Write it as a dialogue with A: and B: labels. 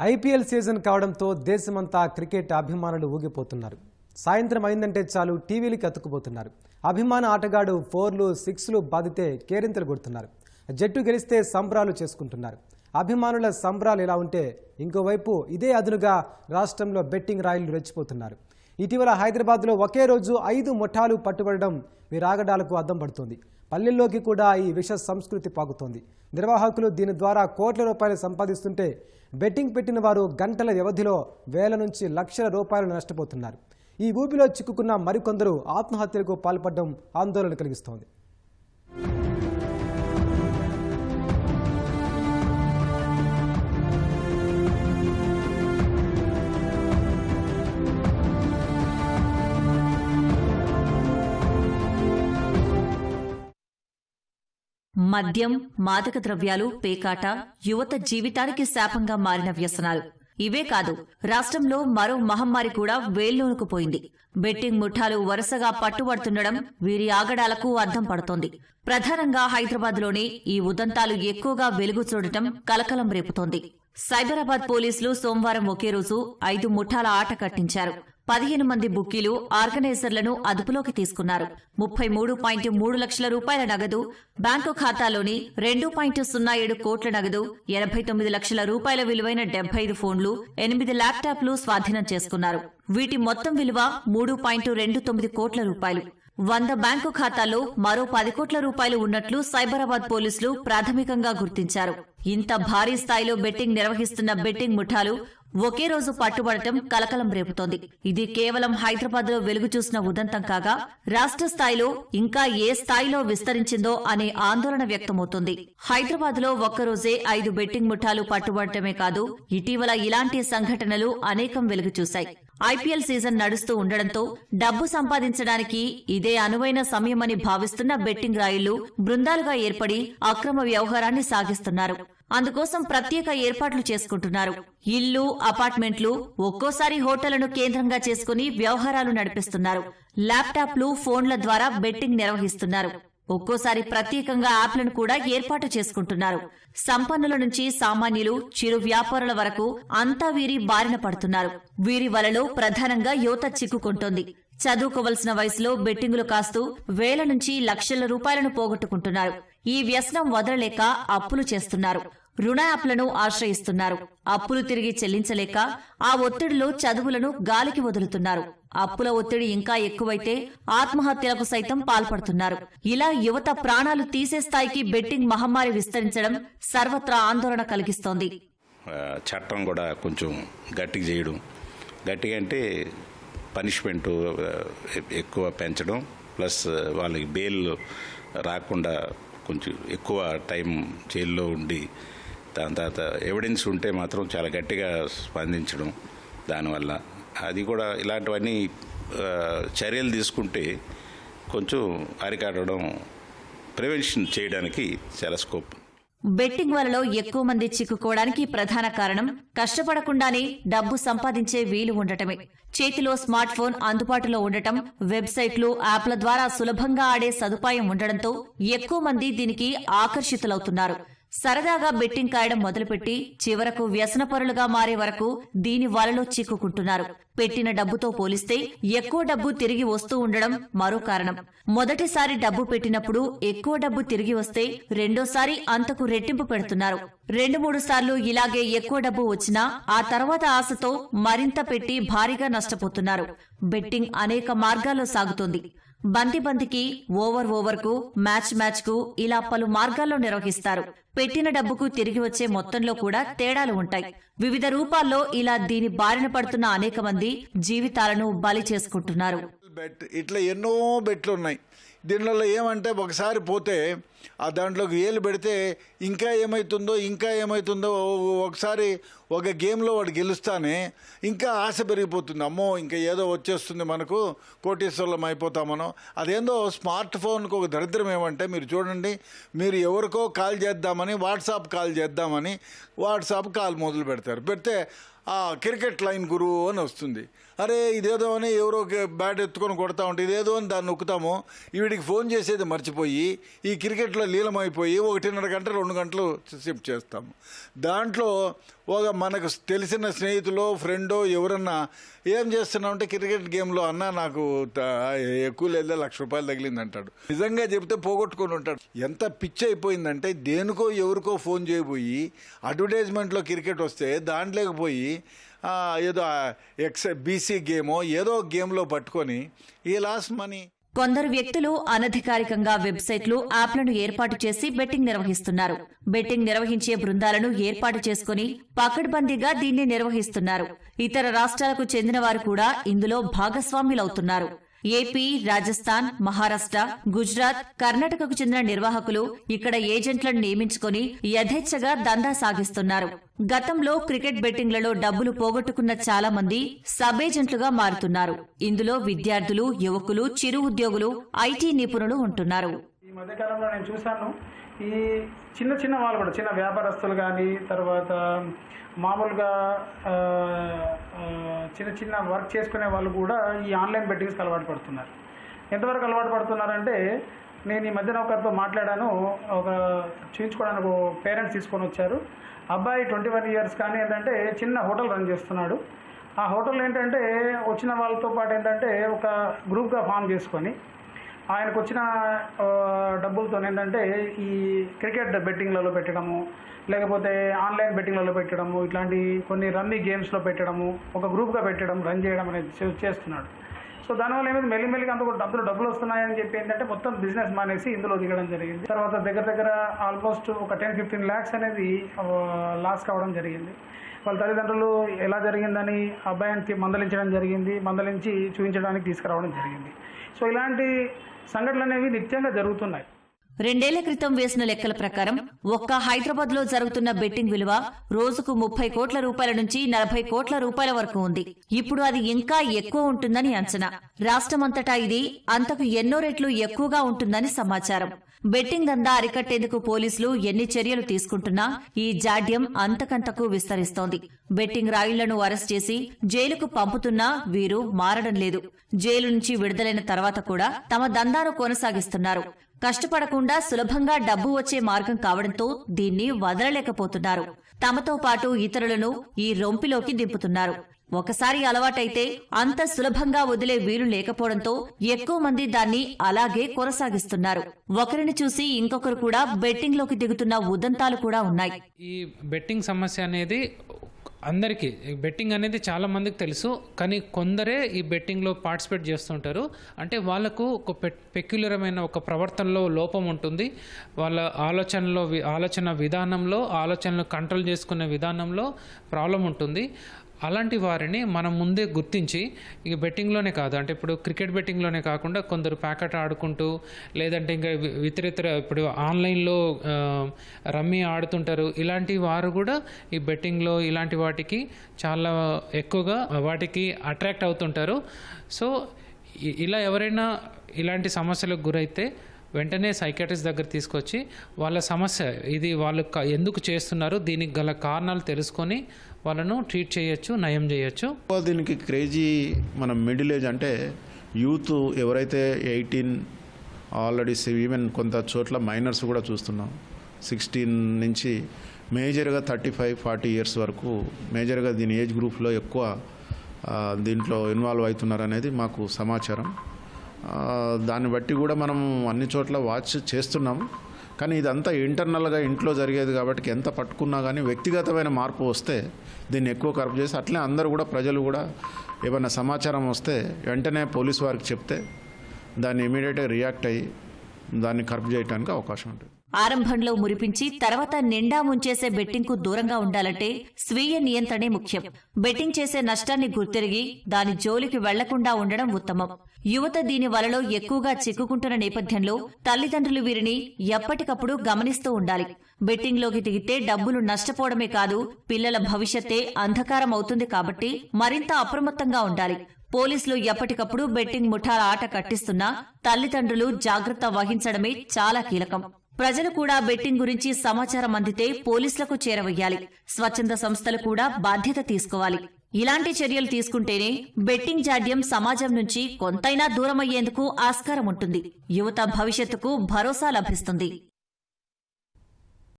A: IPL season కావడంతో దేశమంతా cricket అభిమానులు ఊగిపోతున్నారు. సాయంత్రం అయిందంటే చాలు టీవీలకి అతుక్కుపోతున్నారు. అభిమాన ఆటగాడు ఫోర్లు సిక్స్లు బాధితే కేరింతలు కొడుతున్నారు. జట్టు గెలిస్తే సంబరాలు చేసుకుంటున్నారు. అభిమానుల సంబరాలు ఇలా ఉంటే ఇంకోవైపు ఇదే అదునుగా రాష్ట్రంలో బెట్టింగ్ రాయిలు రెచ్చిపోతున్నారు. ఇటీవల హైదరాబాద్లో ఒకే రోజు ఐదు ముఠాలు పట్టుబడడం వీరాగడాలకు అద్దం పడుతోంది. పల్లెల్లోకి కూడా ఈ విష సంస్కృతి పాకుతోంది. నిర్వాహకులు దీని ద్వారా కోట్ల రూపాయలు సంపాదిస్తుంటే బెట్టింగ్ పెట్టిన వారు గంటల వ్యవధిలో వేల నుంచి లక్షల రూపాయలు నష్టపోతున్నారు. ఈ ఊపిలో చిక్కుకున్న మరికొందరు ఆత్మహత్యలకు పాల్పడడం ఆందోళన కలిగిస్తోంది.
B: మద్యం మాదక ద్రవ్యాలు పేకాట యువత జీవితానికి శాపంగా మారిన వ్యసనాలు. ఇవే కాదు రాష్ట్రంలో మరో మహమ్మారి కూడా వేల్లోనుకుపోయింది బెట్టింగ్ ముఠాలు వరుసగా పట్టుబడుతుండడం వీరి ఆగడాలకు అద్దం పడుతోంది. ప్రధానంగా హైదరాబాద్లోనే ఈ ఉదంతాలు ఎక్కువగా వెలుగు చూడటం కలకలం రేపుతోంది. సైబరాబాద్ పోలీసులు సోమవారం ఒకే రోజు ఐదు ముఠాల ఆట కట్టించారు. పదిహేను మంది బుక్కీలు ఆర్గనైజర్లను అదుపులోకి తీసుకున్నారు. ముప్పై మూడు పాయింట్ మూడు లక్షల రూపాయల నగదు బ్యాంకు ఖాతాలోని రెండు పాయింట్ సున్నా ఏడు కోట్ల నగదు ఎనభై తొమ్మిది లక్షల రూపాయల విలువైన డెబ్బై ఐదు ఫోన్లు ఎనిమిది ల్యాప్టాప్లు స్వాధీనం చేసుకున్నారు. వీటి మొత్తం విలువ మూడు పాయింట్ రెండు తొమ్మిది కోట్ల రూపాయలు. వంద బ్యాంకు ఖాతాల్లో మరో పది కోట్ల రూపాయలు ఉన్నట్లు సైబరాబాద్ పోలీసులు ప్రాథమికంగా గుర్తించారు. ఇంత భారీ స్థాయిలో బెట్టింగ్ నిర్వహిస్తున్న బెట్టింగ్ ముఠాలు ఒకే రోజు పట్టుబడటం కలకలం రేపుతోంది. ఇది కేవలం హైదరాబాద్లో వెలుగు చూసిన ఉదంతం కాగా రాష్ట్ర స్థాయిలో ఇంకా ఏ స్థాయిలో విస్తరించిందో అనే ఆందోళన వ్యక్తమవుతోంది. హైదరాబాద్లో ఒక్కరోజే ఐదు బెట్టింగ్ ముఠాలు పట్టుబడటమే కాదు ఇటీవల ఇలాంటి సంఘటనలు అనేకం వెలుగు చూశాయి. ఐపీఎల్ సీజన్ నడుస్తూ ఉండడంతో డబ్బు సంపాదించడానికి ఇదే అనువైన సమయమని భావిస్తున్న బెట్టింగ్ రాయిళ్ళు బృందాలుగా ఏర్పడి అక్రమ వ్యవహారాన్ని సాగిస్తున్నారు. అందుకోసం ప్రత్యేక ఏర్పాట్లు చేసుకుంటున్నారు. ఇల్లు అపార్ట్మెంట్లు ఒక్కోసారి హోటళ్ళను కేంద్రంగా చేసుకుని వ్యవహారాలు నడిపిస్తున్నారు. ల్యాప్టాప్లు ఫోన్ల ద్వారా బెట్టింగ్ నిర్వహిస్తున్నారు. ఒక్కోసారి ప్రత్యేకంగా యాప్లను కూడా ఏర్పాటు చేసుకుంటున్నారు. సంపన్నుల నుంచి సామాన్యులు చిరు వ్యాపారుల వరకు అంతా వీరి బారిన పడుతున్నారు. వీరి వలలో ప్రధానంగా యువత చిక్కుకుంటోంది. చదువుకోవలసిన వయసులో బెట్టింగులు కాస్తూ వేల నుంచి లక్షల రూపాయలను పోగొట్టుకుంటున్నారు. ఈ వ్యసనం వదలలేక అప్పులు చేస్తున్నారు. రుణ యాప్లను ఆశ్రయిస్తున్నారు. అప్పులు తిరిగి చెల్లించలేక ఆ ఒత్తిడిలో చదువులను గాలికి వదులుతున్నారు. అప్పుల ఒత్తిడి ఇంకా ఎక్కువైతే ఆత్మహత్యలకు సైతం పాల్పడుతున్నారు. ఇలా యువత ప్రాణాలు తీసే స్థాయికి బెట్టింగ్ మహమ్మారి విస్తరించడం సర్వత్రా ఆందోళన కలిగిస్తోంది.
C: చట్టం కూడా కొంచెం గట్టిగా చేయడం. గట్టిగా అంటే పనిష్మెంట్ ఎక్కువ పెంచడం ప్లస్ వాళ్ళకి బెయిల్ రాకుండా కొంచెం ఎక్కువ టైం జైల్లో ఉండి దాని తర్వాత ఎవిడెన్స్ ఉంటే మాత్రం చాలా గట్టిగా స్పందించడం దానివల్ల. అది కూడా ఇలాంటివన్నీ చర్యలు తీసుకుంటే కొంచెం అరికాడడం ప్రివెన్షన్ చేయడానికి చాలా స్కోప్.
B: బెట్టింగ్ వలలో ఎక్కువ మంది చిక్కుకోవడానికి ప్రధాన కారణం కష్టపడకుండానే డబ్బు సంపాదించే వీలు ఉండటమే. చేతిలో స్మార్ట్ ఫోన్ అందుబాటులో ఉండటం వెబ్సైట్లు యాప్ల ద్వారా సులభంగా ఆడే సదుపాయం ఉండడంతో ఎక్కువ మంది దీనికి ఆకర్షితులవుతున్నారు. సరదాగా బెట్టింగ్ కాయడం మొదలుపెట్టి చివరకు వ్యసనపరులుగా మారే వరకు దీని వలలో చిక్కుకుంటున్నారు. పెట్టిన డబ్బుతో పోలిస్తే ఎక్కువ డబ్బు తిరిగి వస్తూ ఉండడం మరో కారణం. మొదటిసారి డబ్బు పెట్టినప్పుడు ఎక్కువ డబ్బు తిరిగి వస్తే రెండోసారి అంతకు రెట్టింపు పెడుతున్నారు. రెండు మూడు సార్లు ఇలాగే ఎక్కువ డబ్బు వచ్చినా ఆ తర్వాత ఆశతో మరింత పెట్టి భారీగా నష్టపోతున్నారు. బెట్టింగ్ అనేక మార్గాల్లో సాగుతోంది. బంతి బంతికి ఓవర్ ఓవర్కు మ్యాచ్ మ్యాచ్కు ఇలా పలు మార్గాల్లో నిర్వహిస్తారు. పెట్టిన డబ్బుకు తిరిగి వచ్చే మొత్తంలో కూడా తేడాలు ఉంటాయి. వివిధ రూపాల్లో ఇలా దీని బారిన పడుతున్న అనేక మంది జీవితాలను బలి చేసుకుంటున్నారు.
D: ఇట్లా ఎన్నో బెట్లు ఉన్నాయి. దీనిలో ఏమంటే ఒకసారి పోతే ఆ దాంట్లోకి వేలు పెడితే ఇంకా ఏమవుతుందో ఇంకా ఏమవుతుందో ఒకసారి ఒక గేమ్లో వాడు గెలుస్తానే ఇంకా ఆశ పెరిగిపోతుంది. అమ్మో ఇంకా ఏదో వచ్చేస్తుంది మనకు కోటీశ్వరులం అయిపోతామనో. అదేందో స్మార్ట్ ఫోన్కి ఒక దరిద్రం ఏమంటే మీరు చూడండి మీరు ఎవరికో కాల్ చేద్దామని వాట్సాప్ కాల్ చేద్దామని వాట్సాప్ కాల్ మొదలు పెడతారు. పెడితే క్రికెట్ లైన్ గురువు అని వస్తుంది. అరే ఇదేదో అని ఎవరో బ్యాట్ ఎత్తుకొని కొడతా ఉంటే ఇదేదో అని దాన్ని నొక్కుతాము. వీడికి ఫోన్ చేసేది మర్చిపోయి ఈ క్రికెట్లో లీలమైపోయి ఒకటిన్నర గంట రెండు గంటలు సేపు చేస్తాము. దాంట్లో ఒక మనకు తెలిసిన స్నేహితులో ఫ్రెండో ఎవరన్నా ఏం చేస్తున్నావు అంటే క్రికెట్ గేమ్లో అన్న నాకు ఎక్కువ లేదా లక్ష రూపాయలు తగిలింది అంటాడు నిజంగా చెప్తే పోగొట్టుకొని ఉంటాడు. ఎంత పిచ్చి అయిపోయిందంటే దేనికో ఎవరికో ఫోన్ చేయబోయి అడ్వర్టైజ్మెంట్లో క్రికెట్ వస్తే దాంట్లోకి పోయి ఏదో ఎక్స్ బీసీ గేమో ఏదో గేమ్లో పట్టుకొని ఈ లాస్ మనీ.
B: కొందరు వ్యక్తులు అనధికారికంగా వెబ్సైట్లు యాప్లను ఏర్పాటు చేసి బెట్టింగ్ నిర్వహిస్తున్నారు. బెట్టింగ్ నిర్వహించే బృందాలను ఏర్పాటు చేసుకుని పకడ్బందీగా దీన్ని నిర్వహిస్తున్నారు. ఇతర రాష్ట్రాలకు చెందిన వారు కూడా ఇందులో భాగస్వాములవుతున్నారు. ఏపీ రాజస్థాన్ మహారాష్ట్ర గుజరాత్ కర్ణాటకకు చెందిన నిర్వాహకులు ఇక్కడ ఏజెంట్లను నియమించుకుని యథేచ్ఛగా దందా సాగిస్తున్నారు. గతంలో క్రికెట్ బెట్టింగ్లలో డబ్బులు పోగొట్టుకున్న చాలా మంది సబ్ ఏజెంట్లుగా మారుతున్నారు. ఇందులో విద్యార్థులు యువకులు చిరు ఉద్యోగులు ఐటీ నిపుణులు ఉంటున్నారు.
E: మధ్యకాలంలో నేను చూశాను. ఈ చిన్న చిన్న వాళ్ళు కూడా చిన్న వ్యాపారస్తులు కానీ తర్వాత మామూలుగా చిన్న చిన్న వర్క్ చేసుకునే వాళ్ళు కూడా ఈ ఆన్లైన్ బెట్టింగ్స్కి అలవాటు పడుతున్నారు. ఎంతవరకు అలవాటు పడుతున్నారంటే నేను ఈ మధ్యన ఒకరితో మాట్లాడాను. ఒక చూపించుకోవడానికి పేరెంట్స్ తీసుకొని వచ్చారు. అబ్బాయి ట్వంటీ వన్ ఇయర్స్ కానీ ఏంటంటే చిన్న హోటల్ రన్ చేస్తున్నాడు. ఆ హోటల్ ఏంటంటే వచ్చిన వాళ్ళతో పాటు ఏంటంటే ఒక గ్రూప్గా ఫామ్ చేసుకొని ఆయనకు వచ్చిన డబ్బులతో ఏంటంటే ఈ క్రికెట్ బెట్టింగ్లలో పెట్టడము లేకపోతే ఆన్లైన్ బెట్టింగ్లలో పెట్టడము ఇట్లాంటి కొన్ని రమ్మీ గేమ్స్లో పెట్టడము ఒక గ్రూప్గా పెట్టడం రన్ చేయడం అనేది చేస్తున్నాడు. సో దానివల్ల ఏమైంది? మెల్లిమెల్లిగా అంత కూడా డబ్బులు డబ్బులు వస్తున్నాయని చెప్పి ఏంటంటే మొత్తం బిజినెస్ మానేసి ఇందులో దిగడం జరిగింది. తర్వాత దగ్గర దగ్గర ఆల్మోస్ట్ ఒక టెన్ ఫిఫ్టీన్ ల్యాక్స్ అనేది లాస్ కావడం జరిగింది. వాళ్ళ తల్లిదండ్రులు ఎలా జరిగిందని అబ్బాయిని మందలించడం జరిగింది. మందలించి చూపించడానికి తీసుకురావడం జరిగింది. సో ఇలాంటి సంఘటనలు అనేవి నిత్యంగా జరుగుతున్నాయి.
B: రెండేళ్ళ క్రితం వేసిన లెక్కల ప్రకారం ఒక్క హైదరాబాద్లో జరుగుతున్న బెట్టింగ్ విలువ రోజుకు ముప్పై కోట్ల రూపాయల నుంచి నలభై కోట్ల రూపాయల వరకు ఉంది. ఇప్పుడు అది ఇంకా ఎక్కువ ఉంటుందని అంచనా. రాష్ట్రమంతటా ఇది అంతకు ఎన్నో రెట్లు ఎక్కువగా ఉంటుందని సమాచారం. బెట్టింగ్ దందా అరికట్టేందుకు పోలీసులు ఎన్ని చర్యలు తీసుకుంటున్నా ఈ జాడ్యం అంతకంతకు విస్తరిస్తోంది. బెట్టింగ్ రాయిళ్ళను అరెస్ట్ చేసి జైలుకు పంపుతున్నా వీరు మారడం లేదు. జైలు నుంచి విడుదలైన తర్వాత కూడా తమ దందాను కొనసాగిస్తున్నారు. కష్టపడకుండా సులభంగా డబ్బు వచ్చే మార్గం కావడంతో దీన్ని వదలలేకపోతున్నారు. తమతో పాటు ఇతరులను ఈ రొంపిలోకి దింపుతున్నారు. ఒకసారి అలవాటైతే అంత సులభంగా వదిలే వీలు లేకపోవడంతో ఎక్కువ మంది దాన్ని అలాగే కొనసాగిస్తున్నారు. ఒకరిని చూసి ఇంకొకరు కూడా బెట్టింగ్లోకి దిగుతున్న ఉదంతాలు కూడా ఉన్నాయి.
F: ఈ బెట్టింగ్ సమస్య అనేది అందరికీ ఈ బెట్టింగ్ అనేది చాలా మందికి తెలుసు కానీ కొందరే ఈ బెట్టింగ్లో పార్టిసిపేట్ చేస్తుంటారు అంటే వాళ్ళకు ఒక పెక్యులరమైన ఒక ప్రవర్తనలో లోపం ఉంటుంది. వాళ్ళ ఆలోచనలో ఆలోచన విధానంలో ఆలోచనలు కంట్రోల్ చేసుకునే విధానంలో ప్రాబ్లం ఉంటుంది. అలాంటి వారిని మనం ముందే గుర్తించి ఇక బెట్టింగ్లోనే కాదు. అంటే ఇప్పుడు క్రికెట్ బెట్టింగ్లోనే కాకుండా కొందరు ప్యాకెట్ ఆడుకుంటూ లేదంటే ఇంకా వి- ఇతరితర ఇప్పుడు ఆన్లైన్లో రమ్మీ ఆడుతుంటారు. ఇలాంటి వారు కూడా ఈ బెట్టింగ్లో ఇలాంటి వాటికి చాలా ఎక్కువగా వాటికి అట్రాక్ట్ అవుతుంటారు. సో ఇలా ఎవరైనా ఇలాంటి సమస్యలకు గురైతే వెంటనే సైకాట్రిస్ట్ దగ్గర తీసుకొచ్చి వాళ్ళ సమస్య ఇది వాళ్ళు ఎందుకు చేస్తున్నారు దీనికి గల కారణాలు తెలుసుకొని వాళ్ళను ట్రీట్ చేయొచ్చు నయం చేయొచ్చు.
G: దీనికి క్రేజీ మన మిడిల్ ఏజ్ అంటే యూత్ ఎవరైతే ఎయిటీన్ ఆల్రెడీ ఈవెన్ కొంత చోట్ల మైనర్స్ కూడా చూస్తున్నాం. సిక్స్టీన్ నుంచి మేజర్గా థర్టీ ఫైవ్ ఫార్టీ ఇయర్స్ వరకు మేజర్గా దీని ఏజ్ గ్రూప్లో ఎక్కువ దీంట్లో ఇన్వాల్వ్ అవుతున్నారు అనేది మాకు సమాచారం. దాన్ని బట్టి కూడా మనం అన్ని చోట్ల వాచ్ చేస్తున్నాం. కానీ ఇదంతా ఇంటర్నల్గా ఇంట్లో జరిగేది కాబట్టి ఎంత పట్టుకున్నా కానీ వ్యక్తిగతమైన మార్పు వస్తే దీన్ని ఎక్కువ కరప్ట్ చేసి అట్లే అందరూ కూడా ప్రజలు కూడా ఏమైనా సమాచారం వస్తే వెంటనే పోలీస్ వారికి చెప్తే దాన్ని ఇమీడియట్గా రియాక్ట్ అయ్యి దాన్ని కరప్ట్ చేయడానికి అవకాశం ఉంటుంది.
B: ఆరంభంలో మురిపించి తర్వాత నిండా ముంచేసే బెట్టింగ్కు దూరంగా ఉండాలంటే స్వీయ నియంత్రణే ముఖ్యం. బెట్టింగ్ చేసే నష్టాన్ని గుర్తెరిగి దాని జోలికి వెళ్ళకుండా ఉండడం ఉత్తమం. యువత దీని వలలో ఎక్కువగా చిక్కుకుంటున్న నేపథ్యంలో తల్లిదండ్రులు వీరిని ఎప్పటికప్పుడు గమనిస్తూ ఉండాలి. బెట్టింగ్లోకి దిగితే డబ్బులు నష్టపోవడమే కాదు పిల్లల భవిష్యత్తే అంధకారం అవుతుంది కాబట్టి మరింత అప్రమత్తంగా ఉండాలి. పోలీసులు ఎప్పటికప్పుడు బెట్టింగ్ ముఠాల ఆట కట్టిస్తున్నా తల్లిదండ్రులు జాగ్రత్త వహించడమే చాలా కీలకం. ప్రజలు కూడా బెట్టింగ్ గురించి సమాచారం అందితే పోలీసులకు చేరవేయాలి. స్వచ్ఛంద సంస్థలు కూడా బాధ్యత తీసుకోవాలి. ఇలాంటి చర్యలు తీసుకుంటేనే బెట్టింగ్ జాడ్యం సమాజం నుంచి కొంతైనా దూరమయ్యేందుకు ఆస్కారం ఉంటుంది. యువత భవిష్యత్తుకు భరోసా లభిస్తుంది.